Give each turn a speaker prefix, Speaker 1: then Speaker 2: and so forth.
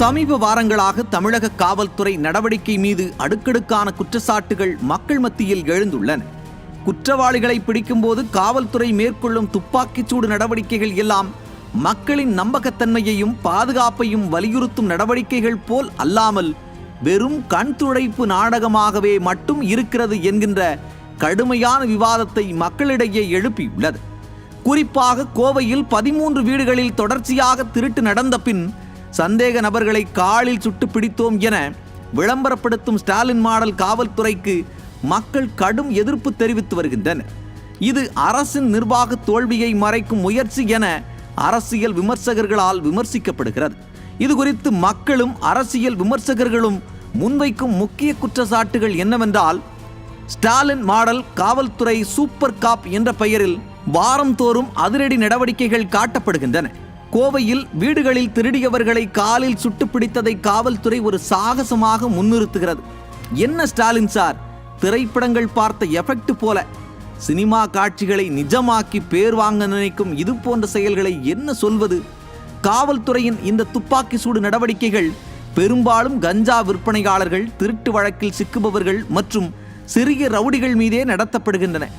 Speaker 1: சமீப வாரங்களாக தமிழக காவல்துறை நடவடிக்கை மீது அடுக்கடுக்கான குற்றச்சாட்டுகள் மக்கள் மத்தியில் எழுந்துள்ளன. குற்றவாளிகளை பிடிக்கும்போது காவல்துறை மேற்கொள்ளும் துப்பாக்கிச்சூடு நடவடிக்கைகள் எல்லாம் மக்களின் நம்பகத்தன்மையையும் பாதுகாப்பையும் வலியுறுத்தும் நடவடிக்கைகள் போல் அல்லாமல் வெறும் கண் துடைப்பு நாடகமாகவே மட்டும் இருக்கிறது என்கின்ற கடுமையான விவாதத்தை மக்களிடையே எழுப்பியுள்ளது. குறிப்பாக கோவையில் பதிமூன்று வீடுகளில் தொடர்ச்சியாக திருட்டு நடந்த பின் சந்தேக நபர்களை காலில் சுட்டு பிடித்தோம் என விளம்பரப்படுத்தும் ஸ்டாலின் மாடல் காவல்துறைக்கு மக்கள் கடும் எதிர்ப்பு தெரிவித்து வருகின்றனர். இது அரசின் நிர்வாக தோல்வியை மறைக்கும் முயற்சி என அரசியல் விமர்சகர்களால் விமர்சிக்கப்படுகிறது. இது குறித்து மக்களும் அரசியல் விமர்சகர்களும் முன்வைக்கும் முக்கிய குற்றச்சாட்டுகள் என்னவென்றால் ஸ்டாலின் மாடல் காவல்துறை சூப்பர் காப் என்ற பெயரில் வாரந்தோறும் அதிரடி நடவடிக்கைகள் காட்டப்படுகின்றன. கோவையில் வீடுகளில் திருடியவர்களை காலில் சுட்டு பிடித்ததை காவல்துறை ஒரு சாகசமாக முன்னிறுத்துகிறது. என்ன ஸ்டாலின் சார்? திரைப்படங்கள் பார்த்த எஃபெக்ட் போல. சினிமா காட்சிகளை நிஜமாக்கி பேர் வாங்க நினைக்கும் இது போன்ற செயல்களை என்ன சொல்வது? காவல்துறையின் இந்த துப்பாக்கி சூடு நடவடிக்கைகள் பெரும்பாலும் கஞ்சா விற்பனையாளர்கள் திருட்டு வழக்கில் சிக்குபவர்கள் மற்றும் சிறிய ரவுடிகள் மீதே நடத்தப்படுகின்றன.